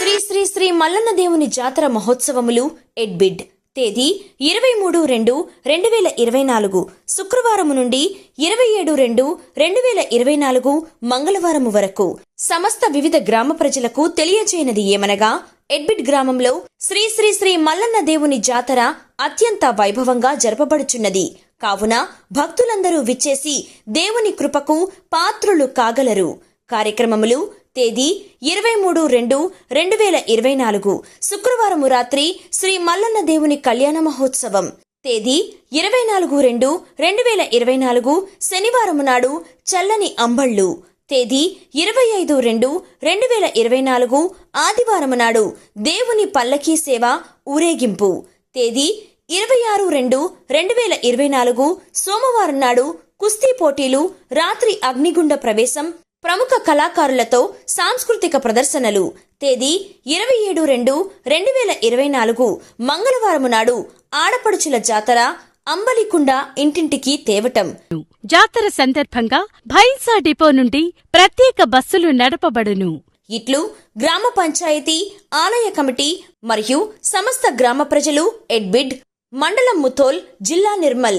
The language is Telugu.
శ్రీ శ్రీ శ్రీ మల్లన్న దేవుని జాతర మహోత్సవములు ఎడ్బిడ్. తేదీ ఇరవై మూడు రెండు రెండు వేల ఇరవై నాలుగు. శుక్రవారము నుండి ఇరవై ఏడు రెండు రెండు వేల ఇరవై నాలుగు మంగళవారము వరకు. సమస్త వివిధ గ్రామ ప్రజలకు తెలియజేయనది ఏమనగా ఎడ్బిడ్ గ్రామంలో శ్రీ శ్రీ శ్రీ మల్లన్న దేవుని జాతర అత్యంత వైభవంగా జరపబడుచున్నది. కావున భక్తులందరూ విచ్చేసి దేవుని కృపకు పాత్రులు కాగలరు. కార్యక్రమములు తేదీ ఇరవై మూడు రెండు రెండు వేల ఇరవై నాలుగు. శుక్రవారము రాత్రి శ్రీ మల్లన్న దేవుని కళ్యాణ మహోత్సవం. తేదీ ఇరవై నాలుగు రెండు రెండు వేల ఇరవై నాలుగు. శనివారము నాడు చల్లని అంబళ్ళు. తేదీ ఇరవై ఐదు రెండు రెండు వేల ఇరవై నాలుగు. ఆదివారము నాడు దేవుని పల్లకీ సేవ ఊరేగింపు. తేదీ ఇరవై ఆరు రెండు రెండు వేల ఇరవై నాలుగు. సోమవారం నాడు కుస్తీ పోటీలు రాత్రి అగ్నిగుండ ప్రవేశం ప్రముఖ కళాకారులతో సాంస్కృతిక ప్రదర్శనలు. తేదీ ఇరవై ఏడు రెండు రెండు వేల ఇరవై నాలుగు మంగళవారము నాడు ఆడపడుచుల జాతర అంబలికుండ ఇంటింటికి తేవటం. జాతర సందర్భంగా భైన్సా డిపో నుండి ప్రత్యేక బస్సులు నడపబడును. ఇట్లు గ్రామ పంచాయతీ ఆలయ కమిటీ మరియు సమస్త గ్రామ ప్రజలు ఎడ్బిడ్ మండలం ముథోల్ జిల్లా నిర్మల్.